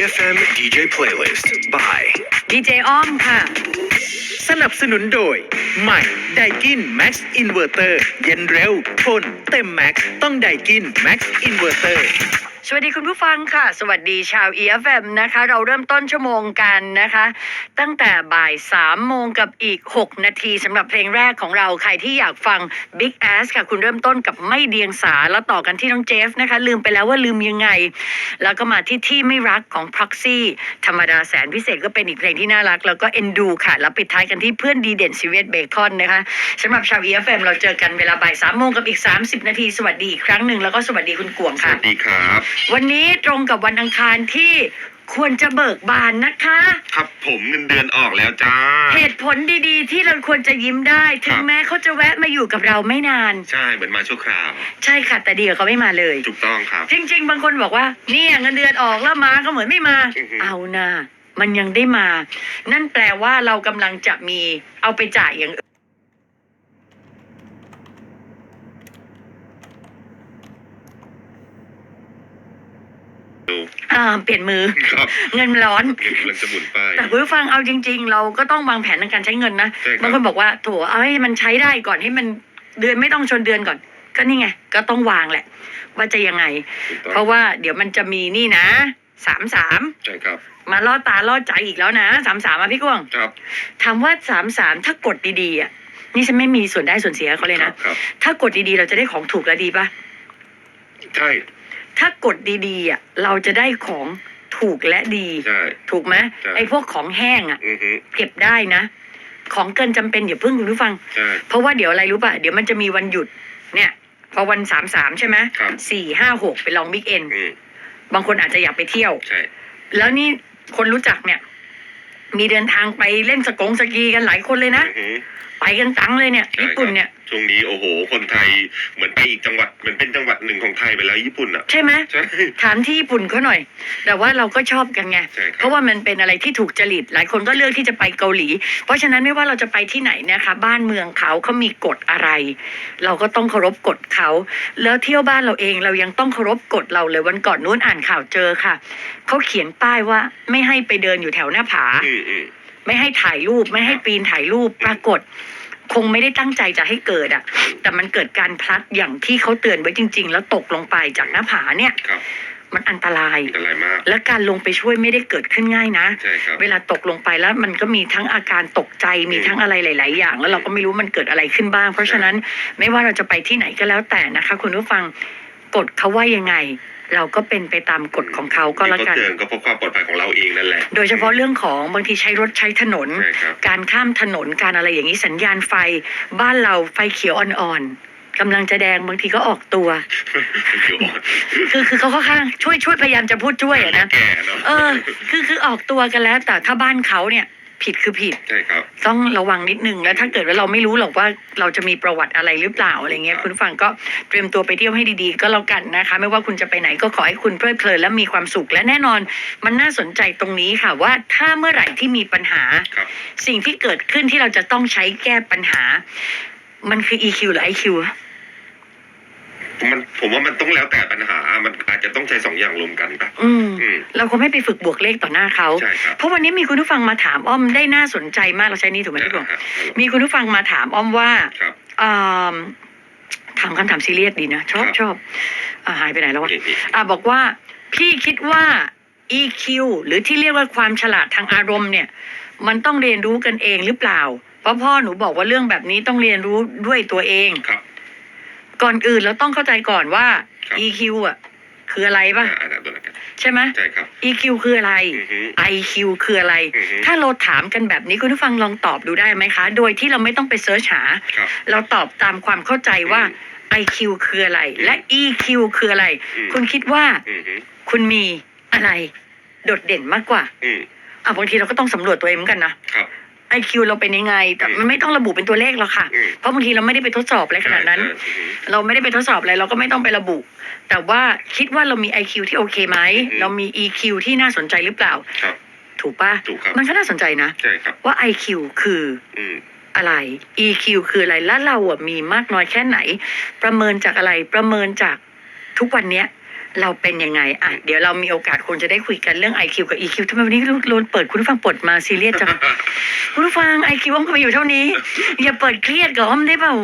EFM DJ Playlist by ดีเจอ้อมค่ะ สนับสนุนโดย ใหม่ไดกิน Max Inverter เย็นเร็วทนเต็มแม็กต้องไดกิน Max Inverter สวัสดีคุณผู้ฟังค่ะ สวัสดีชาว EFM นะคะ เราเริ่มต้นชั่วโมงกันนะคะ ตั้งแต่บ่าย3โมงกับอีก 6 นาทีสำหรับเพลงแรกของเราใครที่อยากฟัง Big Ass ค่ะ คุณเริ่มต้นกับไม่เดียงสา แล้วต่อกันที่น้องเจฟนะคะ ลืมไปแล้วว่าลืมยังไง แล้วก็มาที่ที่ไม่รักของ Proxy ธรรมดาแสนพิเศษก็เป็นอีกเพลงที่น่ารัก แล้วก็เอ็นดูค่ะ แล้วปิดท้ายกันที่เพื่อนดีเด่นซีเวตเบคอนนะคะสำหรับชาว EFM เราเจอกันเวลาบ่าย3โมงกับอีก 30 นาทีสวัสดีอีกครั้งหนึ่งแล้วก็สวัสดีคุณกวงสค่ะ วัสดีครับวันนี้ตรงกับวันอังคารที่ควรจะเบิกบานนะคะ ครับผมเงินเดือนออกแล้วจ้า เหตุผลดีๆ ที่เราควรจะยิ้มได้ ถึคงรับแม้เขาจะแวะมาอยู่กับเราไม่นาน ใช่เหมือนมาชั่วคราว ใช่ค่ะแต่ดีกว่าเขาไม่มาเลย ถูกต้องครับ จริง ๆ บางคนบอกว่า เนี่ยเงินเดือนออกแล้วมาก็เหมือนไม่มา อือฮึ เอานะมันยังได้มา นั่นแปลว่าเรากำลังจะมีเอาไปจ่ายอย่างอื่น อ่าเปลี่ยนมือ ครับเงินมันร้อน เงินกำลังจะหมุนไป แต่คุณผู้ฟังเอาจริง ๆ เราก็ต้องวางแผนในการใช้เงินนะใช่ครับ บางคนบอกว่าโถเอาให้มันใช้ได้ก่อนให้มันเดือนไม่ต้องชนเดือนก่อน ก็นี่ไงก็ต้องวางแหละ ว่าจะยังไง ถูกต้องเพราะว่าเดี๋ยวมันจะมีนี่นะสามสามใช่ครับมาล่อตาล่อใจอีกแล้วนะสามสามอะพี่กวางครับถามว่าสามสามถ้ากดดีๆอะนี่ฉันไม่มีส่วนได้ส่วนเสียเขาเลยครันะบครับ ถ้ากดดีๆ เราจะได้ของถูกและดีปะ ใช่ ถ้ากดดีๆอะเราจะได้ของถูกและดี ใช่ ถูกไหมใช่ ไอ้พวกของแห้งอะ อือฮึเก็บได้นะ ของเกินจำเป็นอย่าเพิ่งคุณผู้ฟัง ใช่ เพราะว่าเดี๋ยวอะไรรู้ป่ะ เดี๋ยวมันจะมีวันหยุด เนี่ย พอวันสามสามใช่ไหมครับ สี่ห้าหกไปลองบิ๊กเอ็น อืมบางคนอาจจะอยากไปเที่ยว ใช่ แล้วนี่คนรู้จักเนี่ย มีเดินทางไปเล่นสกงสกีกันหลายคนเลยนะ อือฮึ ไปกันตังเลยเนี่ย ใช่ญี่ปุ่นเนี่ยครับ ช่วงนี้โอ้โห คนไทยเหมือนไปอีกจังหวัดเหมือนเป็นจังหวัดหนึ่งของไทยไปแล้วญี่ปุ่นอะ ใช่ไหมใช่ ถามที่ญี่ปุ่นเขาหน่อย แต่ว่าเราก็ชอบกันไง ใช่ครับ เพราะว่ามันเป็นอะไรที่ถูกจริต หลายคนก็เลือกที่จะไปเกาหลี เพราะฉะนั้นไม่ว่าเราจะไปที่ไหนนะคะ บ้านเมืองเขาเขามีกฎอะไร เราก็ต้องเคารพกฎเขา แล้วเที่ยวบ้านเราเองเรายังต้องเคารพกฎเราเลยวันก่อนนู้นอ่านข่าวเจอค่ะ เขาเขียนป้ายว่าไม่ให้ไปเดินอยู่แถวหน้าผา อืมอืม ไม่ให้ถ่ายรูปไม่ให้ปีนถ่ายรูปปรากฏ คงไม่ได้ตั้งใจจะให้เกิดอะแต่มันเกิดการพลัดอย่างที่เขาเตือนไว้จริง ๆ แล้วตกลงไปจากหน้าผาเนี่ยครับมันอันตราย อันตรายมาก และการลงไปช่วยไม่ได้เกิดขึ้นง่ายนะ ใช่ครับ เวลาตกลงไปแล้วมันก็มีทั้งอาการตกใจมีทั้งอะไรหลาย ๆ อย่าง แล้วเราก็ไม่รู้มันเกิดอะไรขึ้นบ้าง เพราะฉะนั้นไม่ว่าเราจะไปที่ไหนก็แล้วแต่นะคะคุณผู้ฟัง กฎเขาว่ายังไง เราก็เป็นไปตามกฎของเขาก็แล้วกันที่เขาเตือนก็เพราะความปลอดภัยของเราเองนั่นแหละ โดยเฉพาะเรื่องของบางทีใช้รถใช้ถนน ใช่ครับ การข้ามถนนการอะไรอย่างนี้สัญญาณไฟ บ้านเราไฟเขียวอ่อนๆกำลังจะแดงบางทีก็ออกตัว เดี๋ยวอ่อนคือคือเขาค่อนข้างช่วยช่วยพยายามจะพูดช่วยอะนะ แก่เนาะ เออ คือคือออกตัวกันแล้วแต่ถ้าบ้านเขาเนี่ย ผิดคือผิด ใช่ครับ ต้องระวังนิดนึงแล้วถ้าเกิดว่าเราไม่รู้หรอกว่าเราจะมีประวัติอะไรหรือเปล่าอะไรเงี้ยครับคุณผู้ฟังก็เตรียมตัวไปเที่ยวให้ดีๆ ก็แล้วกันนะคะ ไม่ว่าคุณจะไปไหนก็ขอให้คุณเพลิดเพลินและมีความสุขและแน่นอน มันน่าสนใจตรงนี้ค่ะว่าถ้าเมื่อไหร่ที่มีปัญหา ครับ สิ่งที่เกิดขึ้นที่เราจะต้องใช้แก้ปัญหา มันคือ EQ หรือ IQ อะ มันผมว่ามันต้องแล้วแต่ปัญหา มันอาจจะต้องใช้สองอย่างรวมกันปะอืม อืม เราคงไม่ไปฝึกบวกเลขต่อหน้าเขา ใช่ครับ เพราะวันนี้มีคุณผู้ฟังมาถามอ้อมได้น่าสนใจมากเราใช้นี่ถูกไหมพี่บงครับมีคุณผู้ฟังมาถามอ้อมว่าครับอ่าถามคำถามซีเรียสดีนะ ชอบครับ ชอบอ่าหายไปไหนแล้ววะ นี่นี่อ่าบอกว่าพี่คิดว่า EQ หรือที่เรียกว่าความฉลาดทางอารมณ์เนี่ย มันต้องเรียนรู้กันเองหรือเปล่า เพราะพ่อหนูบอกว่าเรื่องแบบนี้ต้องเรียนรู้ด้วยตัวเอง ครับ ก่อนอื่นเราต้องเข้าใจก่อนว่า ครับ EQ อะ คืออะไรป่ะ อ่าอ่าตัวนั้นกันใช่ไหม ใช่ครับ EQ คืออะไร อือฮึ IQ คืออะไร อือฮึถ้าเราถามกันแบบนี้คุณผู้ฟังลองตอบดูได้ไหมคะ โดยที่เราไม่ต้องไปเสิร์ชหา ครับ เราตอบตามความเข้าใจว่า อืม IQ คืออะไร และ EQ คืออะไร อืมคุณคิดว่าอือฮึคุณมีอะไร โดดเด่นมากกว่า อืมอะบางทีเราก็ต้องสำรวจตัวเองเหมือนกันนะ ครับ IQ เราเป็นยังไง แต่อืมมันไม่ต้องระบุเป็นตัวเลขหรอกค่ะ อืม เพราะบางทีเราไม่ได้ไปทดสอบอะไรขนาดนั้นใช่ใช่อือฮึเราไม่ได้ไปทดสอบอะไรเราก็ไม่ต้องไประบุ แต่ว่าคิดว่าเรามี IQ ที่โอเคไหมอืม เรามี EQ ที่น่าสนใจหรือเปล่า ครับ ถูกปะถูกครับ มันก็น่าสนใจนะ ใช่ครับ ว่า IQ คืออืม อะไร EQ คืออะไรและเราอะมีมากน้อยแค่ไหน ประเมินจากอะไรประเมินจากทุกวันเนี้ย เราเป็นยังไง อะ เดี๋ยวเรามีโอกาสคงจะได้คุยกันเรื่อง IQ กับ EQ ทำไมวันนี้โลนเปิดคุณผู้ฟังปลดมาซีเรียสจัง คุณผู้ฟัง IQ อ้อมก็มีอยู่เท่านี้ อย่าเปิดเครียดกับอ้อมได้เปล่า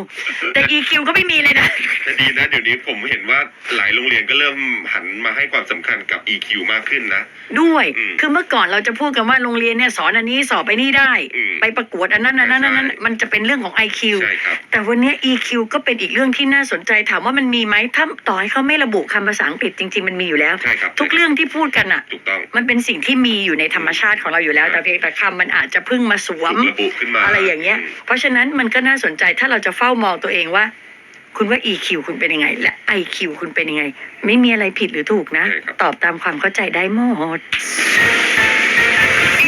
แต่ EQ ก็ไม่มีเลยนะ แต่ดีนะเดี๋ยวนี้ผมเห็นว่าหลายโรงเรียนก็เริ่มหันมาให้ความสำคัญกับ EQ มากขึ้นนะ ด้วย อืมคือเมื่อก่อนเราจะพูดกันว่าโรงเรียนเนี่ยสอนอันนี้สอบไปนี่ได้ อืมไปประกวดอันนั้นอันนั้นอันนั้น ใช่ มันจะเป็นเรื่องของ IQ ใช่ครับ แต่วันเนี้ย EQ ก็เป็นอีกเรื่องที่น่าสนใจถามว่ามันมีไหมถ้าต่อให้เขาไม่ระบุคำภาษาอังกฤษจริง ๆ มันมีอยู่แล้ว ใช่ครับทุกเรื่องที่พูดกันอะ ถูกต้อง มันเป็นสิ่งที่มีอยู่ในธรรมชาติของเราอยู่แล้ว แต่เพียงแต่คำมันอาจจะเพิ่งมาสวม ถูกระบุขึ้นมาอะไรอย่างเงี้ยเพราะฉะนั้นมันก็น่าสนใจถ้าเราจะเฝ้ามองตัวเองว่า คุณว่า EQ คุณเป็นยังไง และ IQ คุณเป็นยังไง ไม่มีอะไรผิดหรือถูกนะ ใช่ครับ ตอบตามความเข้าใจได้หมด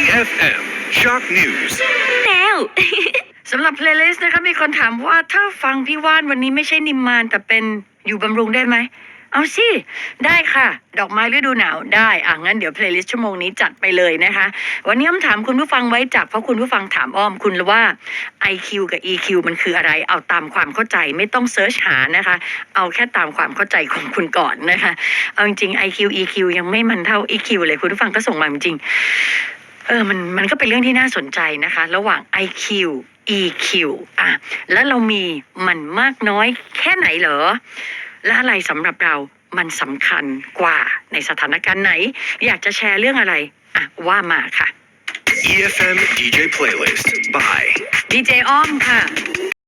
EFM Shock News แล้ว สำหรับเพลย์ลิสต์นะคะมีคนถามว่าถ้าฟังพี่ว่านวันนี้ไม่ใช่นิมมานแต่เป็นอยู่บำรุงได้ไหม เอาสิ ได้ค่ะ ดอกไม้ฤดูหนาวได้ อะ งั้นเดี๋ยวเพลย์ลิสต์ชั่วโมงนี้จัดไปเลยนะคะ วันนี้อ้อมถามคุณผู้ฟังไว้จากเพราะคุณผู้ฟังถามอ้อมคุณว่า IQ กับ EQ มันคืออะไร เอาตามความเข้าใจไม่ต้องเซิร์ชหานะคะ เอาแค่ตามความเข้าใจของคุณก่อนนะคะ เอาจริงๆ IQ EQ ยังไม่มันเท่า EQ เลยคุณผู้ฟังก็ส่งมาจริงเออ มัน มันก็เป็นเรื่องที่น่าสนใจนะคะ ระหว่าง IQ EQ อะ แล้วเรามีมันมากน้อยแค่ไหนเหรอ และอะไรสำหรับเรามันสำคัญกว่าในสถานการณ์ไหน อยากจะแชร์เรื่องอะไร อะ ว่ามาค่ะ EFM DJ Playlist by ดีเจอ้อมค่ะ